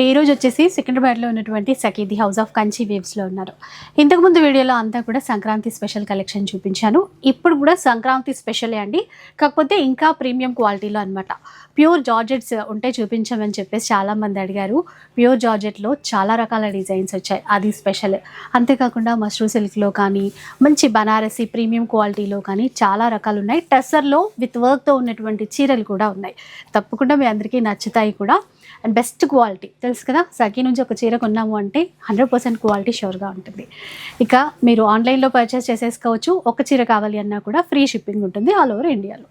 ఈరోజు రోజు వచ్చేసి సికింద్రాబాద్లో ఉన్నటువంటి Sakhi the house of Kanchi వేవ్స్లో ఉన్నారు. ఇంతకుముందు వీడియోలో అంతా కూడా సంక్రాంతి స్పెషల్ కలెక్షన్ చూపించాను. ఇప్పుడు కూడా సంక్రాంతి స్పెషలే అండి. కాకపోతే ఇంకా ప్రీమియం క్వాలిటీలో అనమాట ప్యూర్ జార్జెట్స్ ఉంటే చూపించమని చెప్పేసి చాలామంది అడిగారు. ప్యూర్ జార్జెట్లో చాలా రకాల డిజైన్స్ వచ్చాయి. అది స్పెషల్. అంతేకాకుండా మష్రూ సిల్క్లో కానీ మంచి బనారసి ప్రీమియం క్వాలిటీలో కానీ చాలా రకాలు ఉన్నాయి. టెస్సర్లో విత్ వర్క్తో ఉన్నటువంటి చీరలు కూడా ఉన్నాయి. తప్పకుండా మీ అందరికీ నచ్చుతాయి కూడా. And best quality. తెలుసు కదా? సఖీ నుంచి ఒక చీర కొన్నాము అంటే హండ్రెడ్ పర్సెంట్ క్వాలిటీ షూర్గా ఉంటుంది. ఇక మీరు ఆన్లైన్లో పర్చేస్ చేసేసుకోవచ్చు. ఒక చీర కావాలి అన్నా కూడా ఫ్రీ షిప్పింగ్ ఉంటుంది ఆల్ ఓవర్ ఇండియాలో.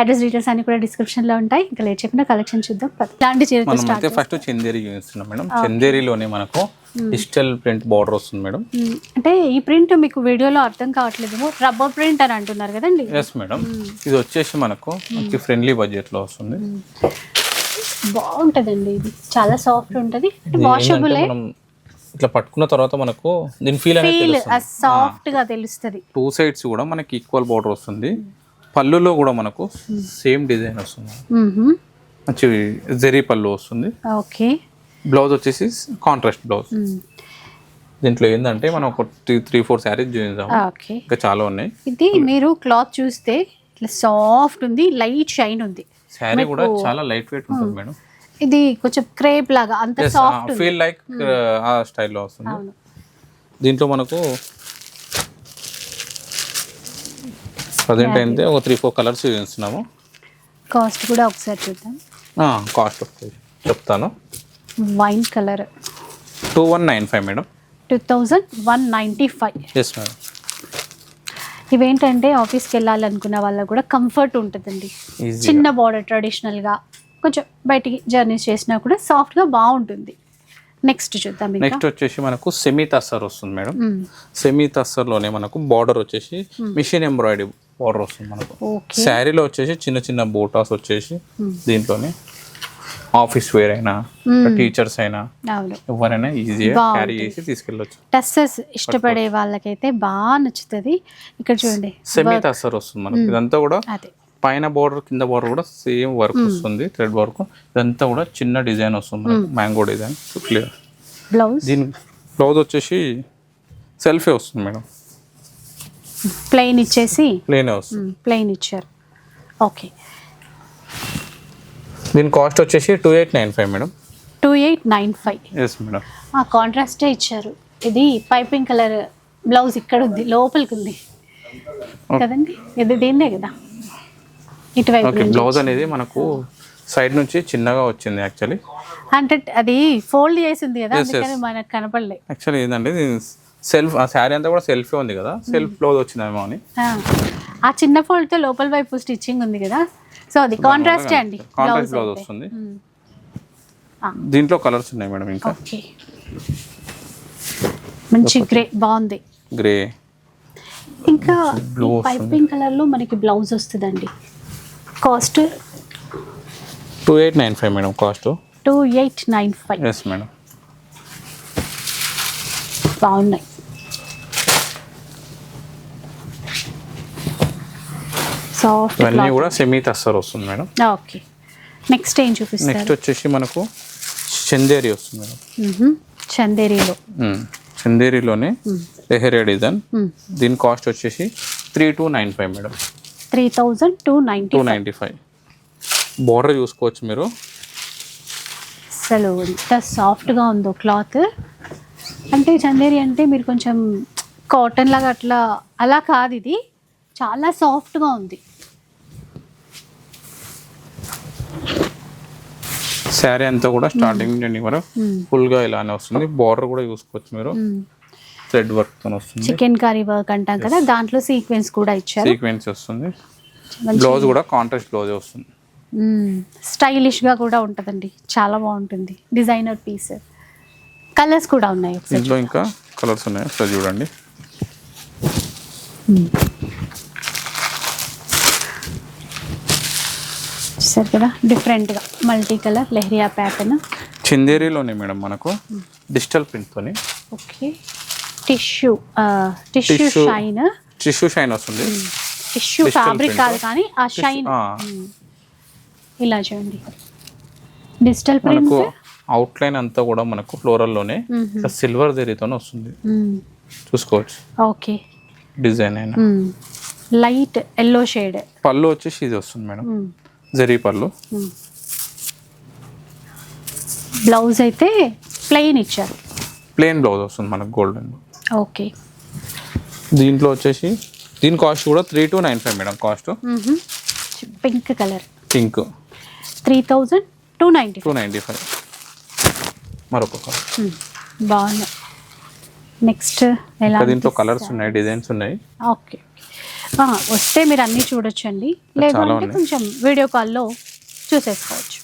అడ్రస్ డీటెయిల్స్ అన్ని కూడా డిస్క్రిప్షన్లో ఉంటాయి. ఇంకా లేట్ చెప్పిన కలెక్షన్ చూద్దాం. ఇలాంటి అయితే ఫస్ట్ చందేరి చూపిస్తున్నాం మేడం. చందేరిలోనే మనకు డిజిటల్ ప్రింట్ బార్డర్ వస్తుంది మేడం. అంటే ఈ ప్రింట్ మీకు వీడియోలో అర్థం కావట్లేదేమో రబ్బర్ ప్రింట్ అని అంటున్నారు కదండి? ఎస్ మేడం ఇది వచ్చేసి మనకు మంచి ఫ్రెండ్లీ బడ్జెట్లో వస్తుంది. బాగుంటదండి ఇది. చాలా సాఫ్ట్ ఉంటది వాషబుల్ ఇట్లా పట్టుకున్న తర్వాత మనకు దీని ఫీల్ అనేది సాఫ్ట్గా తెలుస్తుంది. టూ సైడ్స్ కూడా మనకి ఈక్వల్ బార్డర్ వస్తుంది. పళ్ళులో కూడా మనకు సేమ్ డిజైన్ వస్తుంది. మంచి జెరీ పళ్ళు వస్తుంది. ఓకే. బ్లౌజ్ వచ్చేసి కాంట్రాస్ట్ బ్లౌజ్ దీంట్లో ఏంటంటే మనం ఒక three three four saris okay. ఇంకా చాలా ఉన్నాయి. ఇది మీరు క్లాత్ చూస్తే ఇట్లా సాఫ్ట్ ఉంది లైట్ షైన్ ఉంది. శారీ కూడా చాలా లైట్ వెయిట్ ఉంటుంది మేడం. ఇది కొంచెం క్రేప్ లాగా అంత సాఫ్ట్ ఫీల్ లైక్ ఆ స్టైల్లో వస్తుంది. దీంట్లో మనకు ప్రజెంట్ అయితే ఒక త్రీ ఫోర్ కలర్స్ చూపిస్తున్నాము కాస్ట్ కూడా ఒకసారి చూద్దాం. కాస్ట్ చెప్తాను. Wine colour two one nine five madam. Two thousand one ninety five yes madam. ఇవేంటంటే ఆఫీస్కి వెళ్ళాలనుకున్న వాళ్ళకి కూడా కంఫర్ట్ ఉంటుందండి. చిన్న బార్డర్ ట్రెడిషనల్గా కొంచెం బయటికి జర్నీస్ చేసినా కూడా సాఫ్ట్గా బాగుంటుంది. నెక్స్ట్ చూద్దాం నెక్స్ట్ వచ్చేసి మనకు సెమీ తస్సర్ వస్తుంది మేడం. సెమీ తస్సర్లోనే మనకు బార్డర్ వచ్చేసి మిషన్ ఎంబ్రాయిడరీ బార్డర్ వస్తుంది మనకు. శారీలో వచ్చేసి చిన్న చిన్న బోటాస్ వచ్చేసి దీంట్లోనే. ఆఫీస్ వేర్ అయినా టీచర్స్ అయినా ఎవరైనా ఈజీగా. క్యారీ చేసి తీసుకెళ్ళొచ్చు. టస్సెస్ ఇష్టపడే వాళ్ళకైతే బాగా నచ్చుతుంది. ఇక్కడ చూడండి సెమీ తస్సర్ వస్తుంది మనకు. ఇదంతా కూడా పైన బార్డర్ కింద బార్డర్ కూడా సేమ్ వర్క్ వస్తుంది థ్రెడ్ వర్క్ ఇదంతా కూడా చిన్న డిజైన్ వస్తుంది మ్యాంగో డిజైన్ క్లియర్ బ్లౌజ్ దీని బ్లౌజ్ వచ్చేసి సెల్ఫే వస్తుంది మేడం. ప్లెయిన్ ఇచ్చేసి? ప్లేనే వస్తుంది. ప్లెయిన్ ఇచ్చారు. ఓకే దీని కాస్ట్ వచ్చేసి two eight nine five madam two eight nine five yes madam ఆ కాంట్రాస్టే ఇచ్చారు. ఇది పైపింగ్ కలర్ బ్లౌజ్ ఇక్కడ ఉంది లోపలికి ఉంది. కదండి? ఇది దీన్నే కదా. ఇటువైపు ఓకే బ్లౌజ్ అనేది మనకు సైడ్ నుంచి చిన్నగా వచ్చింది యాక్చువల్లీ అంటే అది ఫోల్డ్ చేసి ఉంది కదా అందుకని మనకు కనపడలే యాక్చువల్లీ ఏంటంటే సెల్ఫ్ ఆ శారీ అంతా కూడా సెల్ఫే ఉంది కదా. సెల్ఫ్ బ్లౌజ్ వచ్చిందేమో అని. ఆ, ఆ చిన్న ఫోల్డ్తో లోపల వైపు స్టిచ్చింగ్ ఉంది కదా. సో అది కాంట్రాస్టే అండి బ్లౌజ్ అయితే. వస్తుంది. దీంట్లో కలర్స్ ఉన్నాయి మేడం ఇంకా. ఓకే. మంచి గ్రే బాగుంది. గ్రే. ఇంకా పైపింగ్ కలర్లో మనకి బ్లౌజ్ వస్తుందండి. Cost two eight nine five madam cost two eight nine five yes madam. బాగున్నాయి. సాఫ్ట్ ఇవన్నీ కూడా సెమీ తస్సర్ వస్తుంది మేడం. ఓకే. నెక్స్ట్ ఏం చూపిస్తారు? నెక్స్ట్ వచ్చేసి మనకు చందేరి వస్తుంది మేడం. చందేరిలో. చందేరిలోనే లెహరియా డిజైన్. దీని కాస్ట్ వచ్చేసి three two nine five madam. Three thousand two ninety two ninety five border చూసుకోవచ్చు మీరు. అసలు ఎంత సాఫ్ట్గా ఉందో క్లాత్ అంటే చందేరి అంటే మీరు కొంచెం కాటన్ లాగా అట్లా అలా కాదు ఇది. చాలా సాఫ్ట్గా ఉంది. శారీ అంతా కూడా స్టార్టింగ్ నుండి కూడా ఫుల్గా ఇలానే వస్తుంది. బార్డర్ కూడా చూసుకోవచ్చు మీరు. థ్రెడ్ వర్క్తో వస్తుంది. చికెన్ కర్రీ వర్క్ అంటాం కదా దాంట్లో సీక్వెన్స్ కూడా ఇచ్చారు. సీక్వెన్స్ వస్తుంది. బ్లౌజ్ కూడా కాంట్రాస్ట్ బ్లౌజ్ వస్తుంది. స్టైలిష్గా కూడా ఉంటుందండి. చాలా బాగుంటుంది. Designer piece. కలర్స్ కూడా ఉన్నాయి ఇంకా కలర్స్ ఉన్నాయి. ఒకసారి చూడండి. చూసారు కదా? డిఫరెంట్గా మల్టీ కలర్ లెహరియా ప్యాటర్న్ చందేరిలోనే మేడం మనకు digital ప్రింట్తోని okay tissue tissue. Shine tissue shine వస్తుంది. Tissue Digital fabric. కాదు కానీ ఆ షైన్ ఆ, ఇలా చూడండి. డిజిటల్ ప్రింట్ మనకు అవుట్లైన్ అంతా కూడా మనకు ఫ్లోరల్లోనే సిల్వర్ జరీతో వస్తుంది. చూసుకోవచ్చు. ఓకే డిజైన్ అయినా. లైట్ ఎల్లో షేడ్ పళ్ళు వచ్చేసి ఇది వస్తుంది మేడం. జరీ పళ్ళు. బ్లౌజ్ అయితే ప్లెయిన్ ఇచ్చారు. ప్లెయిన్ బ్లౌజ్ వస్తుంది మనకు గోల్డెన్ ఓకే. దీంట్లో వచ్చేసి దీని కాస్ట్ కూడా three two nine five madam cost. Pink colour. Pink. Three thousand two ninety two ninety five మరొక. బాగుంది. నెక్స్ట్ దీంట్లో కలర్స్ ఉన్నాయి డిజైన్స్ ఉన్నాయి. ఓకే. వస్తే మీరు అన్నీ చూడొచ్చండి. లేదు అంటే. కొంచెం వీడియో కాల్లో చూసేసుకోవచ్చు.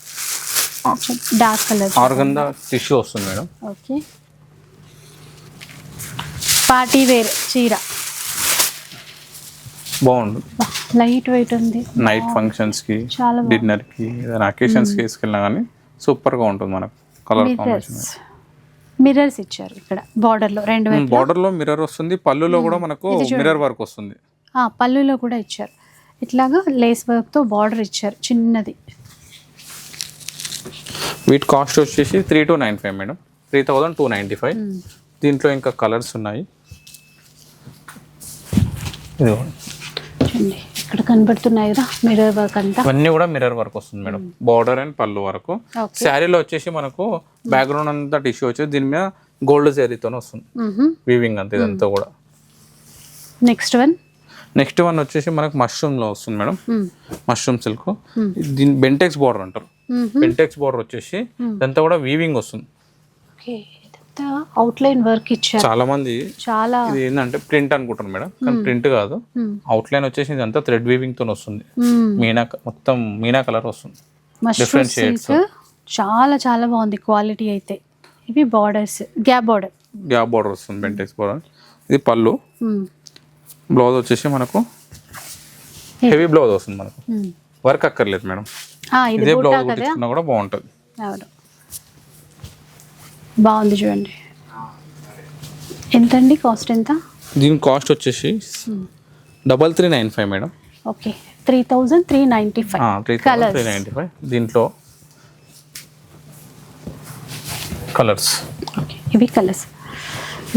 డార్క్ కలర్ ఆర్గందా టిష్యూ వస్తుంది మేడం. ఓకే. పార్టీ వేర్ చీర. బాగుంటుంది లైట్ వెయిట్ ఉంది. నైట్ ఫంక్షన్స్కి చాలా. డిన్నర్కి ఏదైనా అకేషన్స్కి వేసుకెళ్ళినా కానీ సూపర్గా ఉంటుంది మనకు. కలర్ కాంబినేషన్ మిర్రర్స్ ఇచ్చారు ఇక్కడ బార్డర్లో రెండు బార్డర్లో మిర్రర్ వస్తుంది. పళ్ళులో కూడా మనకు మిర్రర్ వర్క్ వస్తుంది. పళ్ళులో కూడా ఇచ్చారు. ఇట్లాగా లేస్ వర్క్తో బార్డర్ ఇచ్చారు చిన్నది. వీటి కాస్ట్ వచ్చేసి three two nine five madam. Three thousand two ninety five దీంట్లో ఇంకా కలర్స్ ఉన్నాయి. చూడండి ఇక్కడ కనబడుతున్నాయి కదా మిర్రర్ వర్క్ అంతా. ఇవన్నీ కూడా మిర్రర్ వర్క్ వస్తుంది మేడం. బార్డర్ అండ్ పళ్ళు వరకు. శారీలో వచ్చేసి మనకు బ్యాక్గ్రౌండ్ అంతా టిష్యూ వచ్చేసి దీని మీద గోల్డ్ శారీతో వస్తుంది. వీవింగ్ అంతా ఇదంతా కూడా. నెక్స్ట్ వన్ నెక్స్ట్ వన్ వచ్చేసి మనకు మష్రూమ్లో వస్తుంది మేడం. Mushroom silk. దీని బెంటెక్స్ బార్డర్ అంటారు. బెంటెక్స్ బార్డర్ వచ్చేసి ఇదంతా కూడా వీవింగ్ వస్తుంది. అవుట్లైన్ వర్క్ ఇచ్చారు. చాలా మంది చాలా. ఇది ఏంటంటే ప్రింట్ అనుకుంటారు మేడం. కానీ ప్రింట్ కాదు. అవుట్లైన్ వచ్చేసి ఇదంతా థ్రెడ్ వీవింగ్తో వస్తుంది. మీనా మొత్తం మీనా కలర్ వస్తుంది. shades. సిల్క్ చాలా చాలా బాగుంది క్వాలిటీ అయితే. ఇవి borders gap border gap border వస్తుంది బెంటెక్స్ బార్డర్ ఇది పళ్ళు. బ్లౌజ్ వచ్చేసి మనకు హెవీ బ్లౌజ్ వస్తుంది మనకు. వర్క్ అక్కర్లేదు మేడం. ఇది బ్లౌజ్ కుట్టించుకున్నా కూడా బాగుంటుంది. బాగుంది చూడండి. ఎంతండి కాస్ట్ ఎంత? దీని కాస్ట్ వచ్చేసి double three nine five madam. Okay. Three thousand three ninety five three colours three ninety five దీంట్లో కలర్స్ ఓకే. ఇవి కలర్స్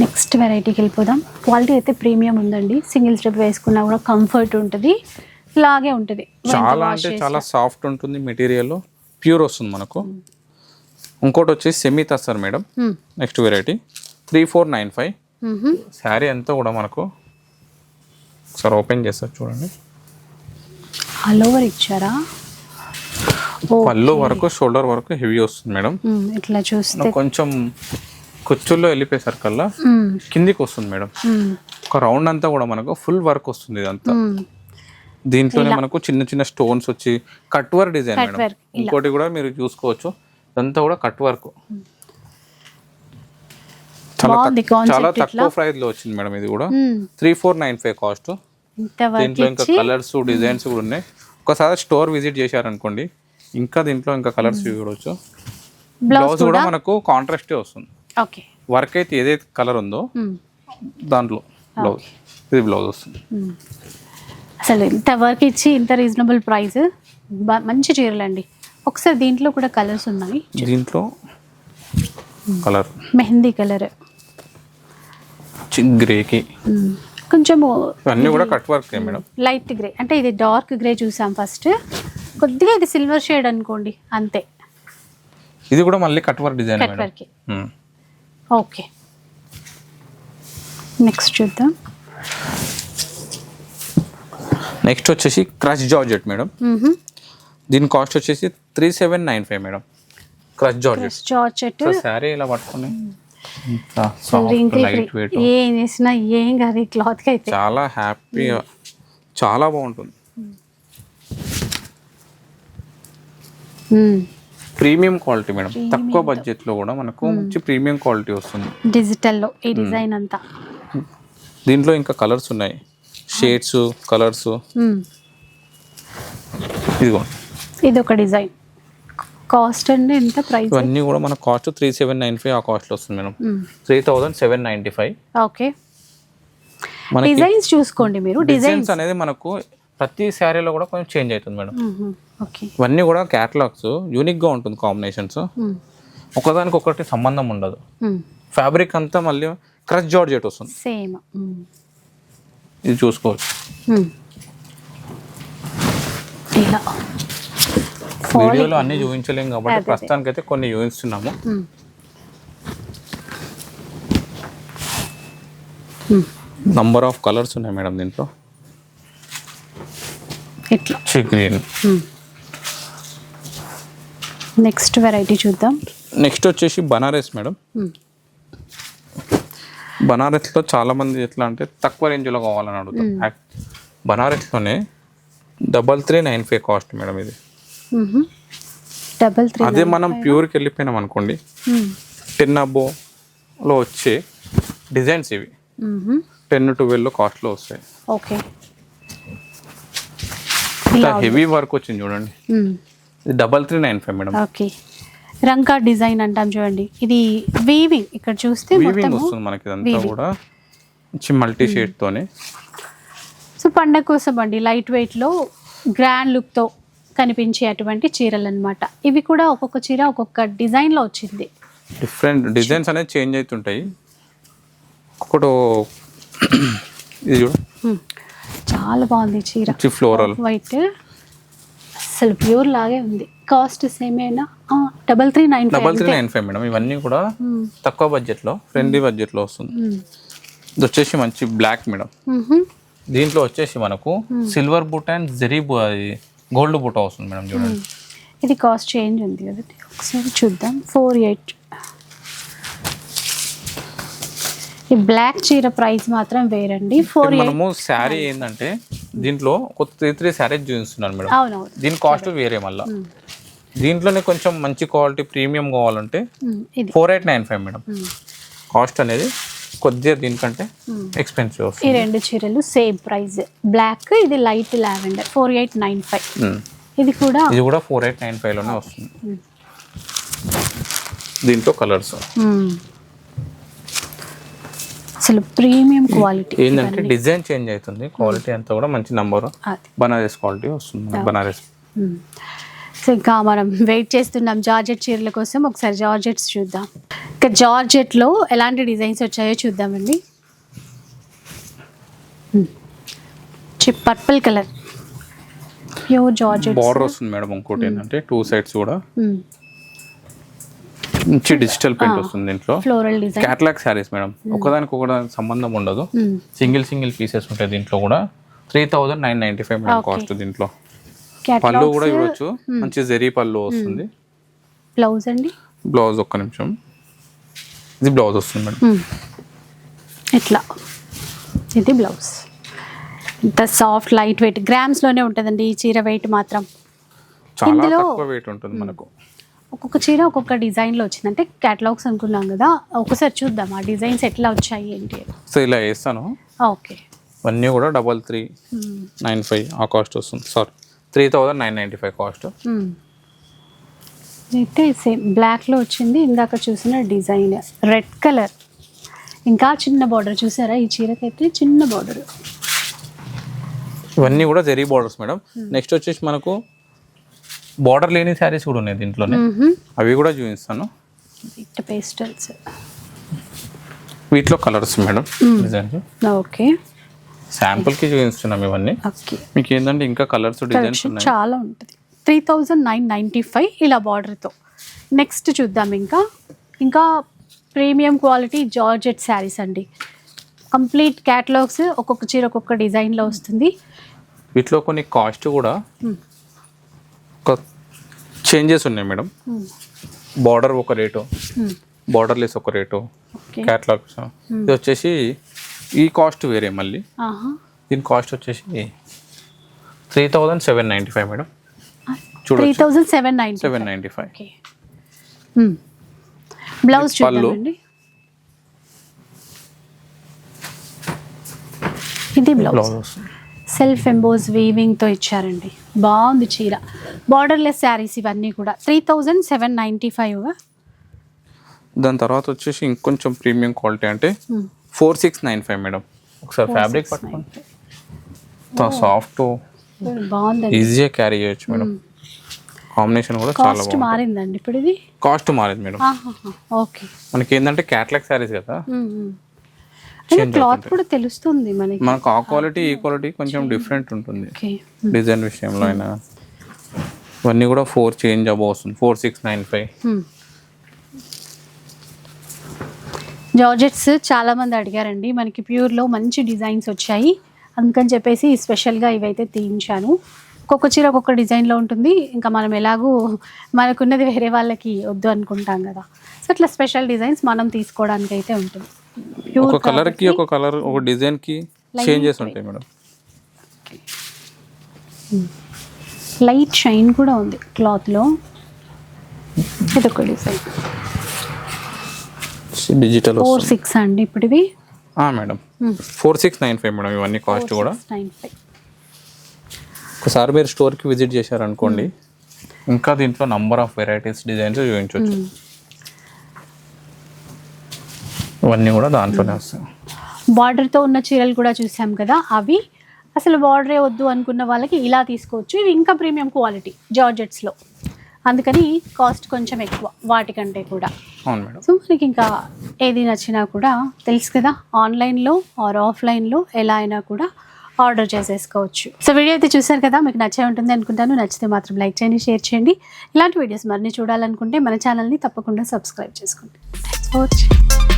నెక్స్ట్ వెరైటీకి వెళ్ళిపోదాం. క్వాలిటీ అయితే ప్రీమియం ఉందండి. సింగిల్ స్టెప్ వేసుకున్నా కూడా కంఫర్ట్ ఉంటుంది. ఇలాగే ఉంటుంది. చాలా అంటే చాలా సాఫ్ట్ ఉంటుంది మెటీరియల్ ప్యూర్ వస్తుంది మనకు. ఇంకోటి వచ్చేసి semi తస్తారు madam next variety three four nine five sari అంతా కూడా మనకు. ఒకసారి ఓపెన్ చేస్తారు చూడండి. ఆల్ ఓవర్ ఇచ్చారా? పళ్ళు వరకు షోల్డర్ వరకు హెవీ వస్తుంది మేడం మ్మ్, ఇట్లా చూస్తే కొంచెం కుచ్చుల్లో వెళ్ళిపోయేసరికి కల్లా కిందికి వస్తుంది మేడం. ఒక రౌండ్ అంతా కూడా మనకు ఫుల్ వర్క్ వస్తుంది ఇదంతా. దీంట్లోనే మనకు చిన్న చిన్న స్టోన్స్ వచ్చి కట్ వర్క్ డిజైన్ మేడం. ఇంకోటి కూడా మీరు చూసుకోవచ్చు. ఇదంతా కూడా కట్ వర్క్. చాలా తక్కువ ప్రైస్లో వచ్చింది మేడం ఇది కూడా. Three four nine five cost. దీంట్లో ఇంకా కలర్స్ డిజైన్స్ కూడా ఉన్నాయి. ఒకసారి స్టోర్ విజిట్ చేశారనుకోండి ఇంకా దీంట్లో ఇంకా కలర్స్ చూడవచ్చు బ్లౌజ్ కూడా మనకు కాంట్రాస్టే వస్తుంది. వర్క్ అయితే ఏదైతే కలర్ ఉందో మ్మ్, దాంట్లో బ్లౌజ్ ఇది బ్లౌజ్ వస్తుంది. మ్మ్. అసలు ఇంత వర్క్ ఇచ్చి ఇంత రీజనబుల్ ప్రైస్ మంచి చీరలండి ఒకసారి దీంట్లో కూడా కలర్స్ ఉన్నాయి. దీంట్లో కలర్ మెహందీ కలర్ గ్రేకి ఇవన్నీ కూడా cut work madam. Light grey అంటే ఇది డార్క్ గ్రే చూసాం ఫస్ట్ కొద్దిగా ఇది సిల్వర్ షేడ్ అనుకోండి అంతే. ఇది కూడా మళ్ళీ cut work design cut work okay. Next చూద్దాం. నెక్స్ట్ వచ్చేసి క్రష్ జార్జెట్ మేడం. దీని కాస్ట్ వచ్చేసి three seven nine five madam. Crush georgette. Georgette. Sari ఇలా పట్టుకుని ఏం చేసినా ఏం కాదు ఈ క్లాత్కి అయితే. చాలా హ్యాపీగా చాలా బాగుంటుంది. Premium quality madam. తక్కువ బడ్జెట్లో కూడా మనకు మంచి ప్రీమియం క్వాలిటీ వస్తుంది. డిజిటల్లో ఈ డిజైన్ అంతా. దీంట్లో ఇంకా కలర్స్ ఉన్నాయి. Shades colours. ఇదిగో. ఇది ఒక డిజైన్. కాస్ట్ అండి ఎంత ప్రైస్? ఇవన్నీ కూడా మన cost three seven nine five ఆ కాస్ట్లో వస్తుంది madam. Three thousand seven ninety five. Okay. Designs చూసుకోండి మీరు. డిజైన్స్. అనేది మనకు ప్రతి శారీలో కూడా కొంచెం చేంజ్ అవుతుంది మేడం. ఇవన్నీ కూడా క్యాటలాగ్స్ యూనిక్గా ఉంటుంది కాంబినేషన్స్ ఒకదానికి ఒకటి సంబంధం ఉండదు. ఫ్యాబ్రిక్ అంతా మళ్ళీ క్రష్ జార్జెట్ వస్తుంది. సేమ్ ఇది చూసుకోవచ్చు. వీడియోలో అన్ని చూపించలేం కాబట్టి ప్రస్తుతానికి అయితే కొన్ని చూపిస్తున్నాము. నంబర్ ఆఫ్ కలర్స్ ఉన్నాయి మేడం దీంట్లో. ఇట్లా. గ్రీన్ నెక్స్ట్ వెరైటీ చూద్దాం. నెక్స్ట్ వచ్చేసి బనారస్ మేడం. బనారస్లో చాలా మంది ఎట్లా అంటే తక్కువ రేంజ్లో కావాలని అడుగుతాం యాక్- బనారస్లోనే double three nine five cost madam ఇది. డబల్ త్రీ అదే మనం ప్యూర్కి వెళ్ళిపోయినాం అనుకోండి. టెన్ అబోలో వచ్చే డిజైన్స్ ఇవి. టెన్ ట్వెల్వ్ కాస్ట్లో వస్తాయి. ఓకే. హెవీ వర్క్ వచ్చింది చూడండి. Double three nine five madam okay రంకా design అంటాం చూడండి. ఇది వీవింగ్ ఇక్కడ చూస్తే వీవింగ్ వస్తుంది మనకి ఇదంతా కూడా. మల్టీ షేడ్ తోని. సో పండగ కోసం అండి లైట్ వెయిట్లో గ్రాండ్ లుక్తో కనిపించే అటువంటి చీరలు అనమాట ఇవి కూడా ఒక్కొక్క చీర ఒక్కొక్క డిజైన్లో వచ్చింది. డిఫరెంట్ డిజైన్స్ అనేది చేంజ్ అవుతుంటాయి. ఒకటి ఇది చూడు. Hmm. చాలా బాగుంది చీర. ఫ్లోరల్ వైట్ అసలు ప్యూర్ లాగే ఉంది. కాస్ట్ సేమ్ అయినా double three nine double three nine five madam. ఇవన్నీ కూడా తక్కువ బడ్జెట్లో ఫ్రెండ్లీ బడ్జెట్లో వస్తుంది. ఇది వచ్చేసి మంచి బ్లాక్ మేడం. దీంట్లో వచ్చేసి మనకు silver buta and zari gold buta వస్తుంది మేడం చూడండి. ఇది కాస్ట్ చేంజ్ ఉంది కదండి. ఒకసారి చూద్దాం. ఫోర్ ఎయిట్ ఈ బ్లాక్ చీర ప్రైస్ మాత్రం వేరండి. ఫోర్ మనము శారీ ఏంటంటే దీంట్లో కొత్త త్రీ త్రీ శారీస్ చూపిస్తున్నాను మేడం. దీని కాస్ట్ వేరే మళ్ళీ. దీంట్లోనే కొంచెం మంచి క్వాలిటీ ప్రీమియం కావాలంటే four eight nine five madam. Cost అనేది కొద్దిగా దీనికంటే ఎక్స్పెన్సివ్ ఈ రెండు చీరలు సేమ్ ప్రైస్ బ్లాక్ ఇది light lavender four eight nine five. ఇది కూడా ఇది కూడా ఫోర్ ఎయిట్ నైన్ ఫైవ్లోనే వస్తుంది. దీంట్లో కలర్స్ అసలు ప్రీమియం క్వాలిటీ ఏంటంటే డిజైన్ చేంజ్ అవుతుంది. క్వాలిటీ అంతా కూడా మంచి నంబర్ బనారస్ క్వాలిటీ వస్తుంది బనారస్. సో ఇంకా మనం వెయిట్ చేస్తున్నాం జార్జెట్ చీరల కోసం. ఒకసారి జార్జెట్స్ చూద్దాం. ఇంకా జార్జెట్లో ఎలాంటి డిజైన్స్ వచ్చాయో చూద్దామండి. Purple colour. Pure georgette border వస్తుంది మేడం ఇంకోటి ఏంటంటే టూ సైడ్స్ కూడా. మంచి డిజిటల్ ప్రింట్ వస్తుంది దీంట్లో. Floral design catalogue saris madam ఒకదానికి ఒకదానికి సంబంధం ఉండదు. సింగిల్ సింగిల్ పీసెస్ ఉంటాయి దీంట్లో కూడా. Three thousand nine ninety five madam. Cost దీంట్లో. పళ్ళు కూడా చూడొచ్చు. మంచి జెరీ పళ్ళు వస్తుంది. బ్లౌజ్ అండి? బ్లౌజ్ ఒక్క నిమిషం. ఇది బ్లౌజ్ వస్తుంది మేడం. ఇట్లా ఇది బ్లౌజ్ ఇంత సాఫ్ట్ లైట్ వెయిట్ గ్రామ్స్లోనే ఉంటుందండి ఈ చీర వెయిట్ మాత్రం. చాలా తక్కువ వెయిట్ ఉంటుంది మనకు. ఒక్కొక్క చీర ఒక్కొక్క డిజైన్లో వచ్చింది. అంటే క్యాటలాగ్స్ అనుకున్నాం కదా ఒకసారి చూద్దాం ఆ డిజైన్స్ ఎట్లా వచ్చాయి ఏంటి. సో ఇలా వేస్తాను ఓకే. ఇవన్నీ కూడా డబల్ త్రీ. నైన్ ఫైవ్ ఆ కాస్ట్ వస్తుంది. Sorry three thousand nine ninety five cost. అయితే సేమ్ బ్లాక్లో వచ్చింది ఇందాక చూసిన డిజైన్. రెడ్ కలర్ ఇంకా చిన్న బార్డర్ చూసారా? ఈ చీరకైతే చిన్న బార్డర్ ఇవన్నీ కూడా జెరీ బార్డర్స్ మేడం నెక్స్ట్ వచ్చేసి మనకు బార్డర్ లేని శారీస్ కూడా ఉన్నాయి దీంట్లోనే. అవి కూడా చూపిస్తాను. పేస్టల్స్ వీటిలో కలర్స్ మేడం. ఓకే. శాంపుల్కి చూపిస్తున్నాం ఇవన్నీ. మీకు ఏంటంటే ఇంకా కలర్స్ డిజైన్స్ ఉన్నాయి. చాలా ఉంటుంది. Three thousand nine ninety five ఇలా బార్డర్తో నెక్స్ట్ చూద్దాం ఇంకా. ఇంకా ప్రీమియం క్వాలిటీ జార్జెట్ శారీస్ అండి. కంప్లీట్ క్యాటలాగ్స్ ఒక్కొక్క చీర ఒక్కొక్క డిజైన్లో వస్తుంది. వీటిలో కొన్ని కాస్ట్ కూడా చేంజెస్ ఉన్నాయి మేడం. బార్డర్ ఒక రేటు బార్డర్ లెస్ ఒక రేటు ఓకే క్యాటలాగ్ ఇది వచ్చేసి ఈ కాస్ట్ వేరే మళ్ళీ. దీని కాస్ట్ వచ్చేసి three thousand seven ninety five madam. Three చూడొచ్చు. Thousand seven ninety seven ninety five. Blouse పళ్ళు. ఇది బ్లౌజ్ సెల్ఫ్ ఎంబోజ్ వీవింగ్తో ఇచ్చారండి. బాగుంది చీర. బార్డర్లెస్ శారీస్ ఇవన్నీ కూడా. Three thousand seven ninety five దాని తర్వాత వచ్చేసి ఇంకొంచెం ప్రీమియం క్వాలిటీ అంటే four six nine five madam. ఒకసారి ఫ్యాబ్రిక్ సాఫ్ట్ ఈజీగా క్యారీ చేయొచ్చు మేడం. కాంబినేషన్ కూడా చాలా కాస్ట్ మారిందండి ఇప్పుడు ఇది కాస్ట్ మారింది మేడం. ఓకే. మనకి ఏంటంటే క్యాట్లాగ్ శారీస్ కదా క్లాత్ కూడా తెలుస్తుంది మనకి. మనకు ఆ క్వాలిటీ ఈ క్వాలిటీ కొంచెం డిఫరెంట్ ఉంటుంది. ఓకే డిజైన్ విషయంలో అయినా. ఇవన్నీ కూడా ఫోర్ చేంజ్ అబౌ వస్తుంది. Four six nine five georgettes చాలా మంది అడిగారండి మనకి ప్యూర్లో మంచి డిజైన్స్ వచ్చాయి. అందుకని చెప్పేసి స్పెషల్గా ఇవైతే తీయించాను. ఒక్కొక్క చీర ఒక్కొక్క డిజైన్లో ఉంటుంది. ఇంకా మనం ఎలాగూ మనకున్నది వేరే వాళ్ళకి వద్దు అనుకుంటాం కదా. సో అట్లా స్పెషల్ డిజైన్స్ మనం తీసుకోవడానికి అయితే ఉంటుంది. ఒక కలర్కి ఒక కలర్ ఒక డిజైన్కి చేంజెస్ ఉంటాయి మేడం లైట్ షైన్ కూడా ఉంది క్లాత్లో ఇదొక డిజైన్ డిజిటల్ ఫోర్ సిక్స్ అండి ఇప్పుడు ఇవి madam four six nine five madam ఇవన్నీ కాస్ట్ కూడా. ఒకసారి మీరు స్టోర్కి విజిట్ చేశారనుకోండి ఇంకా దీంట్లో నంబర్ ఆఫ్ వెరైటీస్ డిజైన్స్ చూపించవచ్చు ఇవన్నీ కూడా దాంట్లోనే వస్తాయి. బార్డర్తో ఉన్న చీరలు కూడా చూసాం కదా అవి అసలు బార్డరే వద్దు అనుకున్న వాళ్ళకి ఇలా తీసుకోవచ్చు. ఇవి ఇంకా ప్రీమియం క్వాలిటీ జార్జెట్స్లో అందుకని కాస్ట్ కొంచెం ఎక్కువ వాటికంటే కూడా. సో మనకి ఇంకా ఏది నచ్చినా కూడా తెలుసు కదా ఆన్లైన్లో ఆర్ ఆఫ్లైన్లో ఎలా అయినా కూడా ఆర్డర్ చేసేసుకోవచ్చు. సో వీడియో అయితే చూసారు కదా మీకు నచ్చే ఉంటుంది అనుకుంటాను. నచ్చితే మాత్రం లైక్ చేయండి షేర్ చేయండి. ఇలాంటి వీడియోస్ మరిన్ని చూడాలనుకుంటే మన ఛానల్ని తప్పకుండా సబ్స్క్రైబ్ చేసుకోండి. Thanks for watching